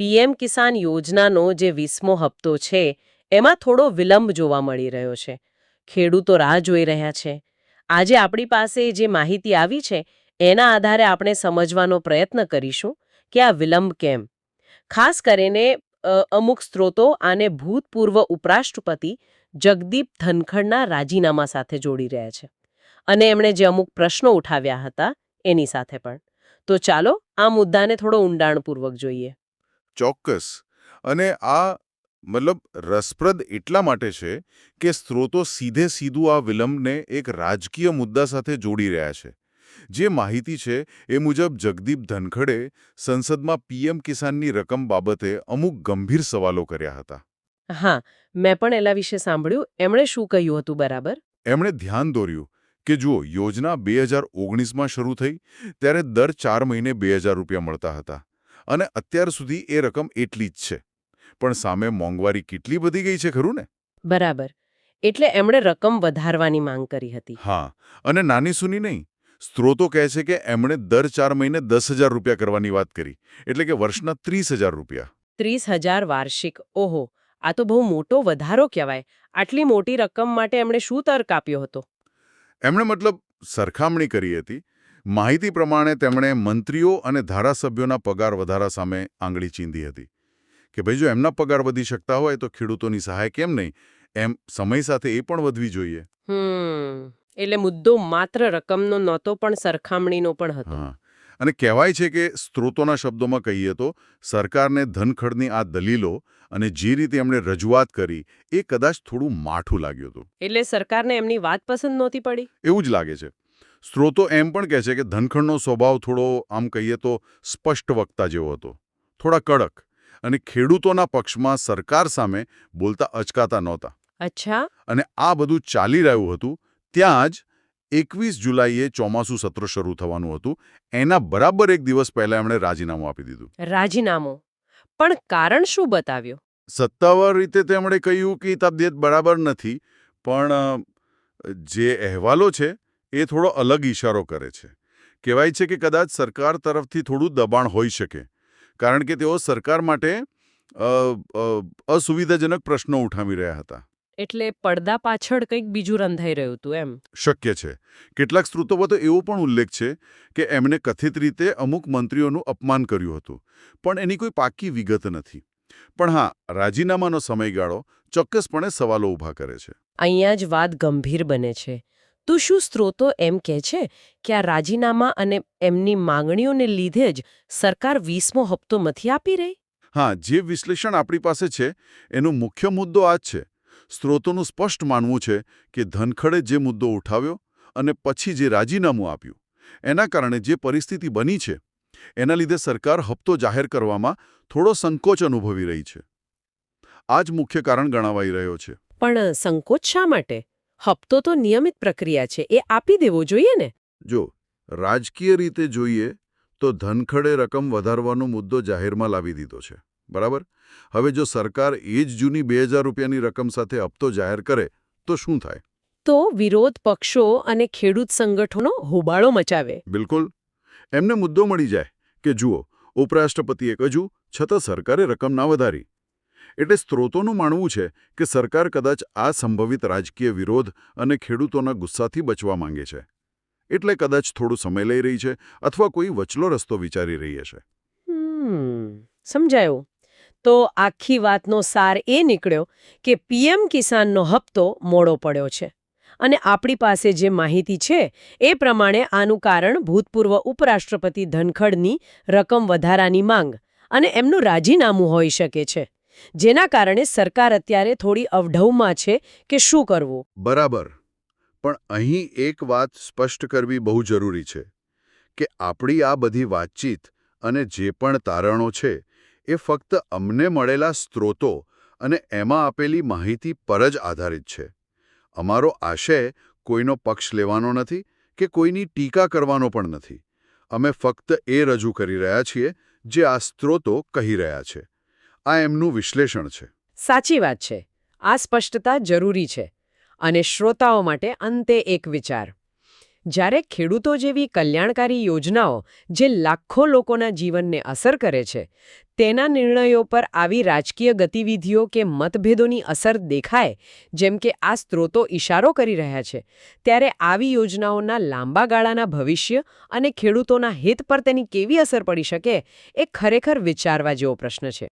PM કિસાન યોજનાનો જે વીસમો હપ્તો છે, એમાં થોડો વિલંબ જોવા મળી રહ્યો છે. ખેડૂતો રાહ જોઈ રહ્યા છે. આજે આપણી પાસે જે માહિતી આવી છે, એના આધારે આપણે સમજવાનો પ્રયત્ન કરીશું કે આ વિલંબ કેમ. ખાસ કરીને અમુક સ્ત્રોતો આને ભૂતપૂર્વ ઉપરાષ્ટ્રપતિ જગદીપ ધનખડના રાજીનામા સાથે જોડી રહ્યા છે. અને એમણે જે અમુક પ્રશ્નો ઉઠાવ્યા હતા, એની સાથે પણ. તો ચાલો, આ મુદ્દાને થોડો ઊંડાણપૂર્વક જોઈએ. ચોક્કસ. અને આ મતલબ રસપ્રદ એટલા માટે છે કે સ્ત્રોતો સીધે સીધું આ વિલંબને એક રાજકીય મુદ્દા સાથે જોડી રહ્યા છે. જે માહિતી છે એ મુજબ જગદીપ ધનખડે સંસદમાં પીએમ કિસાનની રકમ બાબતે અમુક ગંભીર સવાલો કર્યા હતા. હા મેં પણ એલા વિશે સાંભળ્યું. એમણે શું કહ્યું હતું બરાબર? એમણે ધ્યાન દોર્યું કે જુઓ યોજના બે હજાર ઓગણીસમાં શરૂ થઈ ત્યારે દર ચાર મહિને બે હજાર રૂપિયા મળતા હતા. અને અત્યાર સુધી એ રકમ એટલી જ છે. પણ સામે મોંઘવારી કેટલી વધી ગઈ છે ખરું ને? બરાબર. એટલે એમણે રકમ વધારવાની માંગ કરી હતી. હા અને નાની સુની નહીં. સ્ત્રોતો કહે છે કે એમણે દર ચાર મહિને દસ હજાર રૂપિયા કરવાની વાત કરી. એટલે કે વર્ષના ત્રીસ હજાર રૂપિયા. ત્રીસ હજાર વાર્ષિક. ઓહો આ તો બહુ મોટો વધારો કહેવાય. આટલી મોટી રકમ માટે એમણે શું તર્ક આપ્યો હતો? એમણે મતલબ સરખામણી કરી હતી. માહિતી પ્રમાણે તેમણે મંત્રીઓ અને ધારાસભ્યોના પગાર વધારા સામે આંગળી ચીંધી હતી કે ભાઈ જો એમના પગાર વધી શકતા હોય તો ખેડૂતોની સહાય કેમ નહીં? એમ સમય સાથે એ પણ વધવી જોઈએ. એટલે મુદ્દો માત્ર રકમનો નહોતો પણ સરખામણીનો પણ હતો. હા અને કહેવાય છે કે સ્ત્રોતોના શબ્દોમાં કહીએ તો સરકારને ધનખડની આ દલીલો અને જે રીતે એમણે રજૂઆત કરી એ કદાચ થોડું માઠું લાગ્યું હતું. એટલે સરકારને એમની વાત પસંદ નહોતી પડી? એવું જ લાગે છે. સ્ત્રોતો એમ પણ કહે છે કે ધનખડનો સ્વભાવ થોડો આમ કહીએ તો સ્પષ્ટ વક્તા જેવો હતો. થોડા કડક અને ખેડૂતોના પક્ષમાં સરકાર સામે બોલતા અચકાતા નહોતા. અચ્છા. અને આ બધું ચાલી રહ્યું હતું ત્યાં જ એકવીસ જુલાઈએ ચોમાસું સત્ર શરૂ થવાનું હતું. એના બરાબર એક દિવસ પહેલા એમણે રાજીનામું આપી દીધું. રાજીનામું? પણ કારણ શું બતાવ્યું? સત્તાવાર રીતે તેમણે કહ્યું કે તબિયત બરાબર નથી પણ જે અહેવાલો છે એ થોડો અલગ ઇશારો કરે છે. કહેવાય છે કે કદાચ સરકાર તરફથી થોડું દબાણ હોઈ શકે કારણ કે તેઓ સરકાર માટે અસુવિધાજનક પ્રશ્નો ઉઠાવી રહ્યા હતા. એટલે પડદા પાછળ કંઈક બીજું રંધાઈ રહ્યું હતું એમ? શક્ય છે. કેટલાક સ્ત્રોતોમાં તો એવો પણ ઉલ્લેખ છે કે એમણે કથિત રીતે અમુક મંત્રીઓનું અપમાન કર્યું હતું પણ એની કોઈ પાકી વિગત નથી. પણ હા રાજીનામાનો સમયગાળો ચોક્કસપણે સવાલો ઊભા કરે છે. અહીંયા જ વાત ગંભીર બને છે. તો શું સ્ત્રોતો એમ કહે છે કે આ રાજીનામા અને એમની માંગણીઓને લીધે જ સરકાર વીસમો હપ્તો નથી આપી રહી? હા જે વિશ્લેષણ આપણી પાસે છે એનો મુખ્ય મુદ્દો આ જ છે. સ્ત્રોતોનું સ્પષ્ટ માનવું છે કે ધનખડે જે મુદ્દો ઉઠાવ્યો અને પછી જે રાજીનામું આપ્યું એના કારણે જે પરિસ્થિતિ બની છે એના લીધે સરકાર હપ્તો જાહેર કરવામાં થોડો સંકોચ અનુભવી રહી છે. આ જ મુખ્ય કારણ ગણાવાઈ રહ્યો છે. પણ સંકોચ શા માટે? હપ્તો તો નિયમિત પ્રક્રિયા છે એ આપી દેવો જોઈએ ને? જો રાજકીય રીતે જોઈએ તો ધનખડે રકમ વધારવાનો મુદ્દો જાહેરમાં લાવી દીધો છે બરાબર? હવે જો સરકાર એ જ જૂની બે હજાર રૂપિયાની રકમ સાથે હપ્તો જાહેર કરે તો શું થાય? તો વિરોધ પક્ષો અને ખેડૂત સંગઠનો હોબાળો મચાવે. બિલકુલ. એમને મુદ્દો મળી જાય કે જુઓ ઉપરાષ્ટ્રપતિએ કહ્યું છતાં સરકારે રકમ ના વધારી. એટલે સ્ત્રોતોનું માનવું છે કે સરકાર કદાચ આ સંભવિત રાજકીય વિરોધ અને ખેડૂતોના ગુસ્સાથી બચવા માંગે છે. એટલે કદાચ થોડો સમય લઈ રહી છે અથવા કોઈ વચલો રસ્તો વિચારી રહી છે સમજાયું. તો આખી વાતનો સાર એ નીકળ્યો કે પીએમ કિસાનનો હપ્તો મોડો પડ્યો છે અને આપણી પાસે જે માહિતી છે એ પ્રમાણે આનું કારણ ભૂતપૂર્વ ઉપરાષ્ટ્રપતિ ધનખડની રકમ વધારાની માંગ અને એમનું રાજીનામું હોઈ શકે છે. જેના કારણે સરકાર અત્યારે થોડી અવઢવમાં છે કે શું કરવું. બરાબર. પણ અહીં એક વાત સ્પષ્ટ કરવી બહુ જરૂરી છે, કે આપણી આ બધી વાતચીત અને જે પણ તારણો છે, એ ફક્ત અમને મળેલા સ્ત્રોતો અને એમાં આપેલી માહિતી પર જ આધારિત છે. અમારો આશય કોઈનો પક્ષ લેવાનો નથી કે કોઈની ટીકા કરવાનો પણ નથી. અમે ફક્ત એ રજૂ કરી રહ્યા છીએ જે આ સ્ત્રોતો કહી રહ્યા છે. આ એમનું વિશ્લેષણ છે. સાચી વાત છે. આ સ્પષ્ટતા જરૂરી છે અને શ્રોતાઓ માટે અંતે એક વિચાર. જ્યારે ખેડૂતો જેવી કલ્યાણકારી યોજનાઓ જે લાખો લોકોના જીવનને અસર કરે છે, તેના નિર્ણયો પર આવી રાજકીય ગતિવિધિઓ કે મતભેદોની અસર દેખાય, જેમ કે આ સ્ત્રોતો ઇશારો કરી રહ્યા છે, ત્યારે આવી યોજનાઓના લાંબા ગાળાના ભવિષ્ય અને ખેડૂતોના હિત પર તેની કેવી અસર પડી શકે, એ ખરેખર વિચારવા જેવો પ્રશ્ન છે.